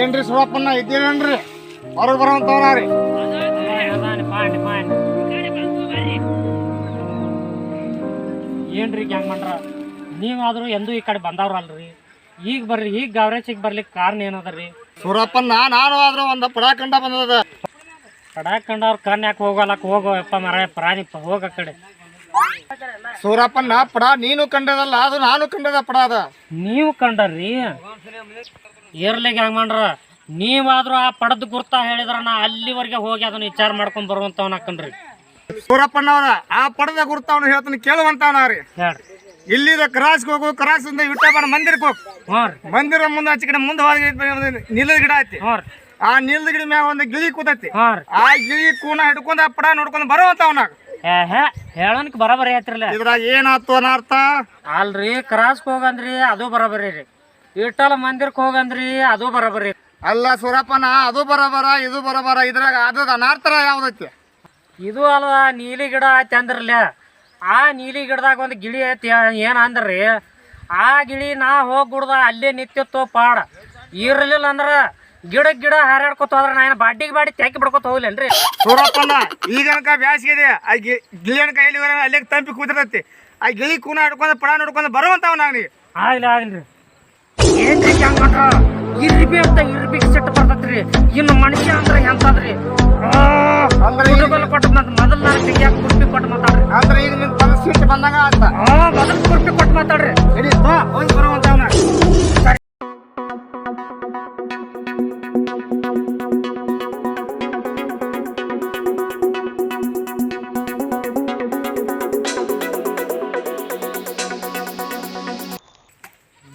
ಏನ್ರಿ ಸುರಪ್ಪಣ್ಣ ಇದ್ದೀರೇನ್ರಿ ಹೊರಗೆ ಬರೋಂತವ್ರಿ ಏನ್ರಿ ಗ್ಯಾಂಗ್ ಮಾಡ್ರ ನೀವಾದ್ರೂ ಎಂದೂ ಈ ಕಡೆ ಬಂದವ್ರಲ್ರಿ. ಈಗ ಬರ್ರಿ ಈಗ ಗವ್ರೇಚಿಗೆ ಬರ್ಲಿಕ್ಕೆ ಕಾರಣ ಏನದರಿ? ಸುರಪ್ಪನ್ನ ನಾನು ಆದ್ರೆ ಒಂದು ಪಡಾಕಂಡ ಬಂದದ. ಪಡಾಕಂಡ ಕಂಡವ್ರ ಕಣ್ ಯಾಕೆ ಹೋಗಲಕ್ಕ ಹೋಗೋ ಯಪ್ಪ ಮರ ಪ್ರಾಣಿ ಹೋಗ ಕಡೆ. ಸೂರಪ್ಪನ್ನ ಪಡ ನೀನು ಕಂಡದಲ್ಲ ಅದು ನಾನು ಕಂಡದ ಪಡ ಅದ. ನೀವು ಕಂಡರ್ರಿ ಇರ್ಲಿ ಹೆಂಗ್ ಮಾಡ್ರ ನೀವಾದ್ರೂ ಆ ಪಡದ ಗುರ್ತ ಹೇಳಿದ್ರ ನಾ ಅಲ್ಲಿವರೆಗೆ ಹೋಗಿ ಅದನ್ನ ವಿಚಾರ ಮಾಡ್ಕೊಂಡ್ ಬರುವಂತವನ್ ಹಾಕನ್ರಿ. ಸೂರಪ್ಪನವ್ರ ಆ ಪಡದ ಅವನು ಹೇಳ್ತಾನೆ ಕೇಳುವಂತವನಾರಿ ಇಲ್ಲಿ ಇಲ್ಲಿದ ಕ್ರಾಸ್ಗೆ ಹೋಗು ಕ್ರಾಸಿಂದ ವಿಠಬನ ಮಂದಿರಕ್ಕೆ ಹೋಗು. ಹ್ಞೂ ರೀ. ಮಂದಿರ ಮುಂದೆ ಆಚೆ ಕಡೆ ಮುಂದೆ ಹೋಗಿ ನಿಲ್ಲದ ಗಿಡ ಐತಿ. ಹ್ಞೂ ರೀ. ಆ ನಿಲ್ಲದ ಗಿಡ ಮ್ಯಾಗ ಒಂದು ಗಿಳಿ ಕೂತೈತಿ. ಹ್ಞೂ ರೀ. ಆ ಗಿಳಿ ಕೂನ ಹಿಡ್ಕೊಂಡ್ ಆ ಪಡ ನೋಡ್ಕೊಂಡು ಬರುವಂತವನ ಹೇಳೋನ್ಕ್ ಬರಬರಿ ಐತ್ರಲ್ಲ. ಇದ್ರಾಗ ಏನಾಯ್ತು ಅರ್ಥ ಅಲ್ರಿ ಕ್ರಾಸ್ಗೆ ಹೋಗಂದ್ರಿ ಅದು ಬರಬರಿ ರೀ. ಇಟ್ಟಲ ಮಂದಿರಕ್ಕೆ ಹೋಗಂದ್ರಿ ಅದು ಬರಬರಿ. ಅಲ್ಲ ಸೂರಪ್ಪನ ಅದು ಬರಬರ ಇದು ಬರಬರ ಇದ್ರಾಗ ಅದು ಅನಾರ್ಥರ ಯಾವ್ದೈತಿ? ಇದು ಅಲ್ವ ನೀಲಿ ಗಿಡ ಐತಿ ಅಂದ್ರಲ್ಲ ಆ ನೀಲಿ ಗಿಡದಾಗ ಒಂದು ಗಿಳಿ ಐತಿ ಏನು ಅಂದ್ರಿ? ಆ ಗಿಳಿ ನಾ ಹೋಗಿ ಗುಡ್ದ ಅಲ್ಲೇ ನಿಂತಿತ್ತು ಪಾಡ. ಇರಲಿಲ್ಲ ಅಂದ್ರ ಗಿಡ ಗಿಡ ಹಾರಾಡ್ಕೊತ ಹೋದ್ರ ನಾ ಏನು ಬಾಡಿಗೆ ಬಾಡಿ ತೆಕ್ಕಿ ಬಿಡ್ಕೊತ ಹೋಗ್ಲೇನ್ರಿ ಸೂರಪ್ಪನ ಈಗ ಅನ್ಕ ಬ್ಯಾಸಿಗೆ ಇದೆ. ಆ ಗಿ- ಗಿಳಿ ಅನ್ಕ ಇಲ್ಲಿ ಅಲ್ಲೇ ತಂಪಿ ಕೂತಿರತ್ತಿ. ಆ ಗಿಳಿ ಕೂನ ಹಿಡ್ಕೊಂಡು ಪಡ ನೋಡ್ಕೊಂಡು ಬರುವಂತಾವ ನಾನು ಆಗ್ಲಿ ಆಗ್ಲಿ. ಏನ್ರಿ ಹಂಗ ಇರ್ಬಿ ಅಂತ ಇರ್ಬಿ ಸಿಟ್ಟು ಬರ್ತೈತ್ರಿ ಇನ್ನು ಮನುಷ್ಯ ಅಂದ್ರೆ ಎಂತದ್ರಿ? ಹುಡುಗಲ್ ಕೊಟ್ಟು ಮತ್ತೆ ಮೊದಲ್ ನಾನು ಬಿಗಿಯಾಗ ಕುರ್ಪಿ ಕೊಟ್ಟು ಮಾತಾಡ್ರಿ. ಅಂದ್ರೆ ಈಗ ನಿಮ್ ಬಂದಾಗ ಅಂತ ಮೊದಲ್ ಕುರ್ಪಿ ಕೊಟ್ಟು ಮಾತಾಡ್ರಿ. ನಡಿ ಬಾ ಹೋಗಿ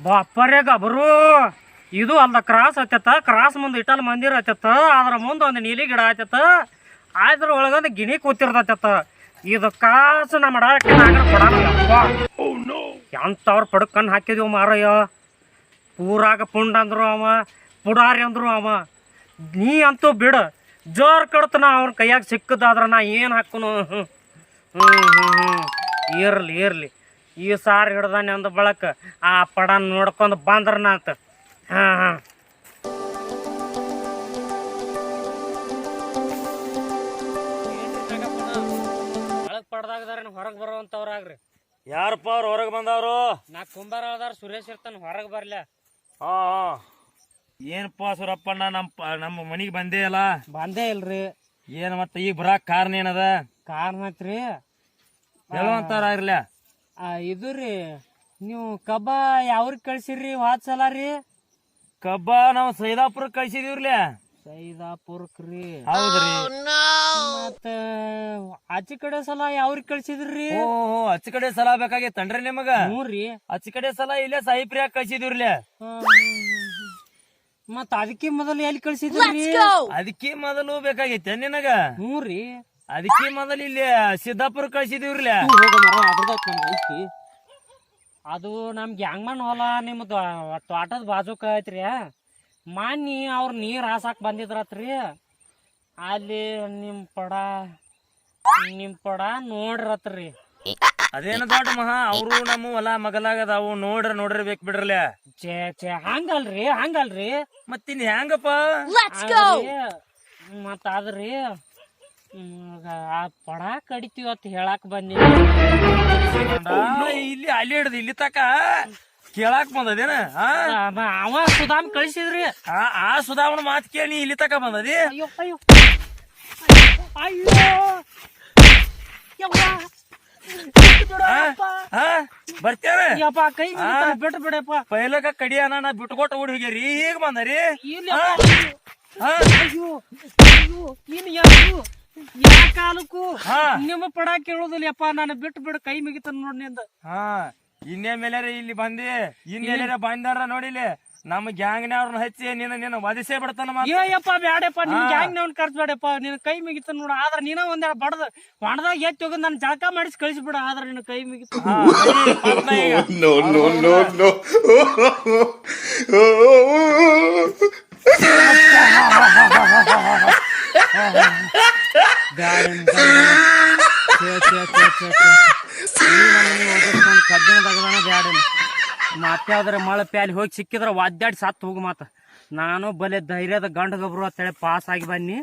ಬಾಪರೇ ಗಬರು. ಇದು ಅಲ್ಲ ಕ್ರಾಸ್ ಹತ್ತತ್ತ ಕ್ರಾಸ್ ಮುಂದೆ ಇಟ್ಟಲ್ ಮಂದಿರ ಹತ್ತತ್ತ ಅದ್ರ ಮುಂದೆ ಒಂದು ನೀಲಿ ಗಿಡ ಆಯ್ತತ್ತ ಅದ್ರ ಒಳಗೊಂದು ಗಿಣಿ ಕೂತಿರ್ತತ್ತ ಇದು ಕಾಸು ನಮ್ಮ ಎಂತವ್ರ ಪಡ್ಕನ್ ಹಾಕಿದ್ವು ಮಾರಯ್ಯ. ಪೂರಾಗ ಪುಂಡ ಅಂದ್ರು ಅವ, ಪುಡಾರಿ ಅಂದ್ರು ಅವ. ನೀ ಅಂತೂ ಬಿಡ. ಜೋರ್ ಕಡ್ತನ ಅವನ ಕೈಯಾಗ ಸಿಕ್ಕದಾದ್ರ ನಾ ಏನು ಹಾಕುನು? ಹ್ಞೂ ಹ್ಞೂ ಹ್ಞೂ ಇರ್ಲಿ ಇರ್ಲಿ. ಈ ಸಾರು ಹಿಡ್ದಾನೆ ಅಂದ ಬಳಕ ಆ ಪಡ ನೋಡ್ಕೊಂಡು ಬಂದ್ರನಾತ. ಹಾಂ ಹಾಂ. ಪಡ್ದಾಗದಾರ ಹೊರಗೆ ಬರುವಂಥವ್ರಾಗ್ರಿ ಯಾರಪ್ಪ ಅವ್ರು ಹೊರಗೆ ಬಂದವರು? ನಾ ಕುಂಬಾರ ಅದಾರ ಸುರೇಶ್ ಇರ್ತಾನ ಹೊರಗೆ ಬರ್ಲ. ಹಾ ಏನಪ್ಪ ಸುರಪ್ಪಣ್ಣ ನಮ್ಮ ನಮ್ಮ ಮನಿಗೆ ಬಂದೇ ಅಲ್ಲ ಬಂದೇ ಇಲ್ರಿ. ಏನ್ ಮತ್ತೆ ಈಗ ಬರಾಕ್ ಕಾರಣ ಏನದ? ಕಾರಣ ಐತ್ರಿ. ಹೇಳುವಂತಾರ ಇರ್ಲ ಇದು ರೀ ನೀವು ಕಬ್ಬ ಯಾವ್ರಿಗೆ ಕಳ್ಸಿರಿ ಹೋದ್ ಸಲ ರೀ? ಕಬ್ಬ ನಾವು ಸೈದಾಪುರ ಕಳ್ಸಿದೀವ್ರಲೆ. ಸೈದಾಪುರಕ್ ರೀ. ಹೌದ್ರಿ. ಮತ್ತ ಆಚೆ ಕಡೆ ಸಲ ಯಾವ್ರಿಗೆ ಕಳ್ಸಿದ್ರಿ ಓ ಅಚ್ಚ ಕಡೆ ಸಲ ಬೇಕಾಗಿತ್ತನ್ರಿ ನಿಮಗ. ಹ್ಞೂ ರೀ. ಅಚ್ಚ ಕಡೆ ಸಲ ಇಲ್ಲೇ ಸಾಯಿಪ್ರಿಯಾಗ ಕಳ್ಸಿದೀವ್ರಲೆ. ಮತ್ತ ಅದಕ್ಕೆ ಮೊದಲು ಎಲ್ಲಿ ಕಳ್ಸಿದ್ರಿ? ಅದಕ್ಕೆ ಮೊದಲು ಬೇಕಾಗೈತೆ ನಿನಗ? ಹ್ಞೂ ರೀ. ಅದಕ್ಕೆ ಮೊದಲು ಇಲ್ಲಿ ಸಿದ್ದಾಪುರ ಕಳ್ಸಿದೀವ್ರಲೆ ಹೋಗ ಮರ ಅದ್ರದಾಗ ನಮ್ಗೆ ಐತಿ. ಅದು ನಮ್ ಗ್ಯಾಂಗ್ಮನ್ ಹೊಲ ನಿಮ್ದು ತೋಟದ ಬಾಜುಕ ಐತ್ರಿ. ಮಾನ್ನಿ ಅವ್ರ ನೀರ್ ಹಾಸಾಕ್ ಬಂದಿದ್ರತ್ರಿ. ಅಲ್ಲಿ ನಿಮ್ ಪಡ ನಿಮ್ ಪಡ ನೋಡ್ರತ್ರಿ. ಅದೇನ ದೊಡ್ಡ ಮಹಾ ಅವರು ನಮ್ಮ ಹೊಲ ಮಗಲಾಗದಾವು ನೋಡ್ರ ನೋಡ್ರಿ ಬೇಕ್ ಬಿಡ್ರಲ್ಲ. ಛೇ ಛೇ ಹಂಗಲ್ರಿ ಹಂಗಲ್ರಿ. ಮತ್ತಿನ್ ಹೆಂಗಪ್ಪ? ಮತ್ತಾದ್ರಿ ಮತ್ತ ಅದ್ರಿ ಹ್ಮ್, ಆ ಪಡ ಕಡಿತೀವಿ ಅಂತ ಹೇಳಕ್ ಬಂದಿ ಇಲ್ಲಿ ಅಲ್ಲಿ ಹಿಡ್ದು ಇಲ್ಲಿ ತಕ ಕೇಳಾಕ್ ಬಂದದೇನ? ಅವ ಸುಧಾಮ್ ಕಳಿಸಿದ್ರಿ. ಆ ಆ ಮಾತು ಮಾತ್ ಕೇಳಿ ಇಲ್ಲಿ ತಕ ಬಂದದಿ? ಅಯ್ಯೋ ಅಯ್ಯೋ. ಅಯ್ಯೋ. ಯಪ್ಪ ಕೈ ಬಿಟ್ಟು ಬಿಡಪ್ಪ. ಪೈಲಕ ಕಡಿಯಾನ ನಾ ಬಿಟ್ಕೊಟ್ಟು ಓಡಿ ಹೋಗ್ಯಾರಿ. ಈಗ ಬಂದರಿ? ಅಯ್ಯೋ ಅಯ್ಯೋ. ಏನು ಯಾರು? ಯಾ ಕಾಲಕ್ಕೂ ಹಾ. ನಿಮ್ಮ ಪಡ ಕೇಳೋದಿಲ್ಲ ಯಪ್ಪ ನಾನು ಬಿಟ್ಟು ಬಿಡು ಕೈ ಮುಗಿತಾನ ನೋಡಿ ನಿಂದ. ಹಾ ಇನ್ನೇ ಮೇಲೆ ಇಲ್ಲಿ ಬಂದಿ ಇನ್ನೆಲ್ಲರ ಬಂದಾರ ನೋಡಿಲಿ ನಮ್ಮ ಗ್ಯಾಂಗ್ನವ್ರನ್ನ ಹಚ್ಚಿ ನಿನ್ನ ನಿನ್ನ ವಧಿಸೇ ಬಿಡ್ತಾನ ಏಯಪ್ಪ ಬ್ಯಾಡಪ್ಪ ನಿನ್ ಗ್ಯಾಂಗ್ನವ್ನ ಗ್ಯಾಂಗ್ ಬೇಡಪ್ಪ ಕರ್ಸ್ಬೇಡಪ್ಪ ನಿನ್ ಕೈ ಮುಗಿತ ನೋಡ. ಆದ್ರ ನೀನ ಒಂದ್ ಬಡದ ಹೊಣದಾಗ ಎತ್ತಿ ಹೋಗಿ ನನ್ ಜಳಕ ಮಾಡಿಸಿ ಕಳಿಸ್ಬಿಡ. ಆದ್ರ ನಿನ್ನ ಕೈ ಮುಗಿತ. no. ಕಬ್ಬಿಣ ತಗದಾನ ಬ್ಯಾಡ ಮತ್ತೆ ಯಾವ್ದಾರ ಮಳೆ ಪ್ಯಾಲಿ ಹೋಗಿ ಸಿಕ್ಕಿದ್ರೆ ಒದ್ದಾಡಿ ಸತ್ತು ಹೋಗು ಮಾತ. ನಾನು ಬಲೆ ಧೈರ್ಯದ ಗಂಡ ಗೊಬ್ಬರು ಅಂತೇಳಿ ಪಾಸ್ ಆಗಿ ಬನ್ನಿ.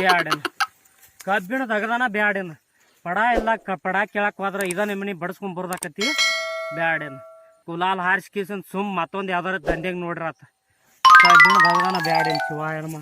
ಬ್ಯಾಡೇನ. ಕಬ್ಬಿಣ ತಗದಾನ ಬ್ಯಾಡೇನ. ಪಡ ಎಲ್ಲ ಪಡ ಕೇಳಕ್ ಹೋದ್ರೆ ಇದ ನಿಮ್ಮನಿ ಬಡಸ್ಕೊಂಡ್ ಬರ್ದಾಕತಿ ಬ್ಯಾಡೇನ. ಕುಲಾಲ್ ಹಾರಿಸ್ಕೀಸನ್ ಸುಮ್ ಮತ್ತೊಂದು ಯಾವ್ದಾರ ದಂಧೆಗೆ ನೋಡ್ರಾತ ಕಬ್ಬಿಣ ತಗದಾನ ಬ್ಯಾಡೇನ್ ಶಿವ ಏನಮ್ಮ